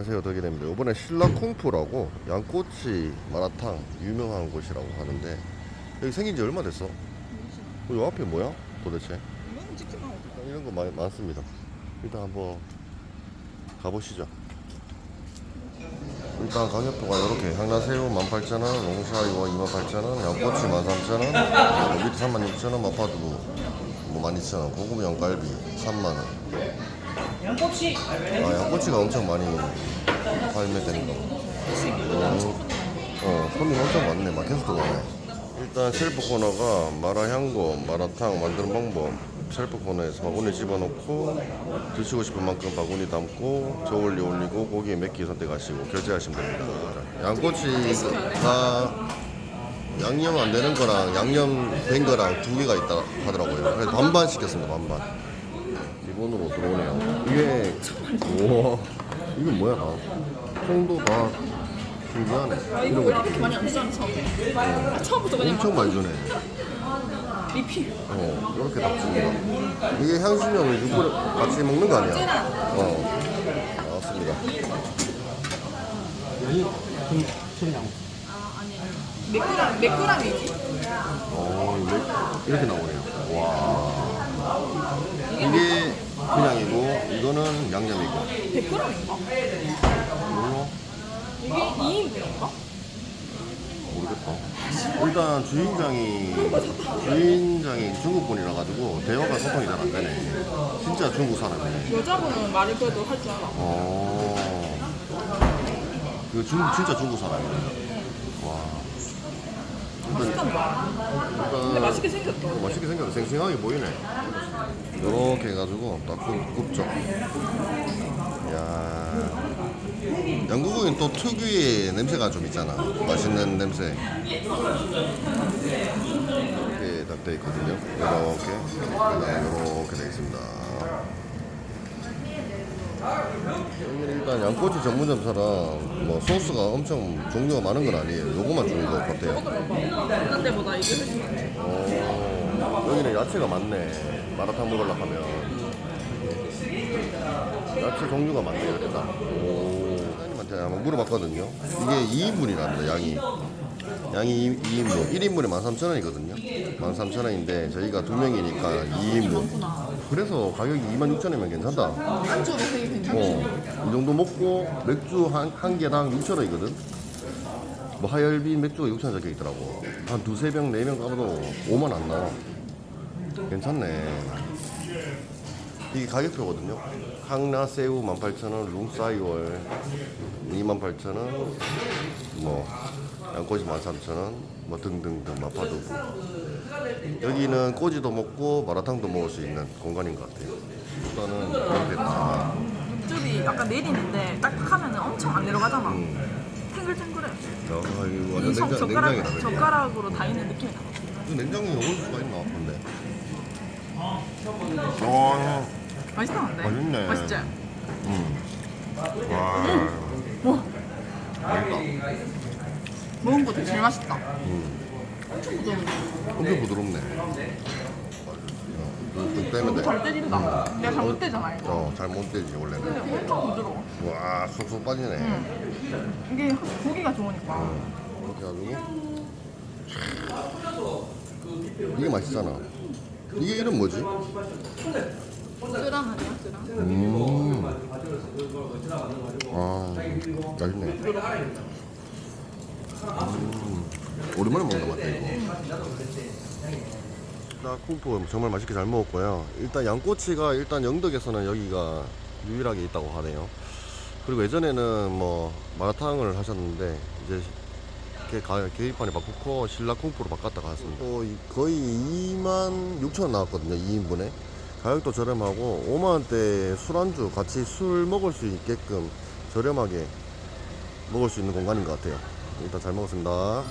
안녕하세요 덕이됩니다. 이번에 신라쿵푸라고 양꼬치 마라탕 유명한 곳이라고 하는데 여기 생긴 지 얼마 됐어? 어, 요 앞에 뭐야 도대체? 이건 찍지마 일단 이런 거 많이 많습니다. 일단 한번 가보시죠. 일단 가격표가 이렇게. 향나새우 18,000원, 롱사이와 28,000원, 양꼬치 13,000원, 밑에 36,000원, 마파두부 뭐 12,000원, 고급 양갈비 3만원 양꼬치 아 양꼬치가 엄청 많이 발매되는 거. 음, 어 손님 엄청 많네. 마켓도 많네. 일단 셀프 코너가 마라향고, 마라탕 만드는 방법. 셀프 코너에서 바구니 집어넣고 드시고 싶은 만큼 바구니 담고 저울리 올리고 고기에 몇개 선택하시고 결제하시면 됩니다. 양꼬치가 양념 안 되는 거랑 양념 된 거랑 두 개가 있다 하더라고요. 그래서 반반 시켰습니다. 반반. 기본으로 들어오네요. 이게 우와 이건 뭐야 다 신기하네. 아 이거 왜 이렇게 많이 안 쓰잖아 처음에 아, 처음부터 그냥 엄청 많이 주네. 막 리필 어 이렇게 다 줍니다. 이게 향신료를 육부를 같이 먹는 거 아니야? 어 나왔습니다. 아 아니 몇 그램 몇 그램이지? 어 이게 이렇게 나오네요. 와 이게 그냥이고 이거는 양념이고 100g인가? 이걸로 이게 2인분인가? 모르겠다. 일단 주인장이 주인장이 중국 분이라 가지고 대화가 소통이 잘 안 되네. 진짜 중국 사람이네. 여자분은 말을 그래도 할 줄 알아 어. 그 중국 진짜 중국 사람이네. 와. 맛있단다 근데 맛있게 생겼다 어, 맛있게 생겼네. 싱싱하게 보이네. 이렇게 해가지고 딱 굽- 굽죠. 야. 영국은 또 특유의 냄새가 좀 있잖아. 맛있는 냄새. 이렇게 딱돼 있거든요. 이렇게. 이렇게 돼 있습니다. 일단 양꼬치 전문점처럼 뭐 소스가 엄청 종류가 많은 건 아니에요. 요거만 주는 것 같아요. 다른 데보다 이게 훨씬 많네 오, 여기는 야채가 많네. 마라탕 먹으려고 하면. 야채 종류가 많네요, 일단. 오. 사장님한테 한번 물어봤거든요. 이게 2인분이랍니다, 양이. 양이 2 인분. 1인분에 13,000원이거든요. 13,000원인데 저희가 두 명이니까 2인분. 그래서 가격이 26,000원이면 괜찮다. 안주로 되게 괜찮지 어, 이 정도 먹고 맥주 한, 한 개당 6,000원이거든. 뭐 하열빈 맥주가 6,000원 적혀 있더라고. 한 두세 병, 네 병 까봐도 5만 안 나와. 괜찮네. 이게 가격표거든요. 항나새우 18,000원, 룽싸이월 28,000원, 뭐 양꼬치 13,000원, 뭐 등등등 마파두부. 여기는 꼬지도 먹고 마라탕도 먹을 수 있는 공간인 것 같아요. 일단은 이렇게 딱 육즙이 약간 내리는데 딱딱하면 엄청 안 내려가잖아 탱글탱글해 야, 이거 완전 냉장, 젓가락, 냉장이다. 그지? 젓가락으로 다이는 느낌이 나 이거 냉장고에 넣을 수가 있나? 근데. 와, 맛있다는데? 맛있네. 맛있지? 음. 와, 와 맛있다. 먹은 거 중에 제일 맛있다 음. 엄청 부드러운데 엄청 부드럽네. 좀 떼면 돼. 잘 때린다 내가 잘못 떼잖아 이거 어, 잘못 떼지 원래는. 근데 엄청 부드러워 와, 쏙쏙 빠지네. 이게 고기가 좋으니까 이렇게 해가지고. 이게 맛있잖아. 이게 이름 뭐지? 쓰란 아니야 쓰란? 음. 아, 맛있네. 음, 오랜만에 먹는다 맞다 이거. 나 쿵푸 정말 맛있게 잘 먹었고요. 일단 양꼬치가 일단 영덕에서는 여기가 유일하게 있다고 하네요. 그리고 예전에는 뭐 마라탕을 하셨는데 이제 계기판이 바꾸고 신라 쿵푸로 바꿨다가 왔습니다. 또 이- 거의 2만 6천 원 나왔거든요. 2인분에. 가격도 저렴하고 5만 원대 술안주 같이 술 먹을 수 있게끔 저렴하게 먹을 수 있는 공간인 것 같아요. 일단 잘 먹었습니다.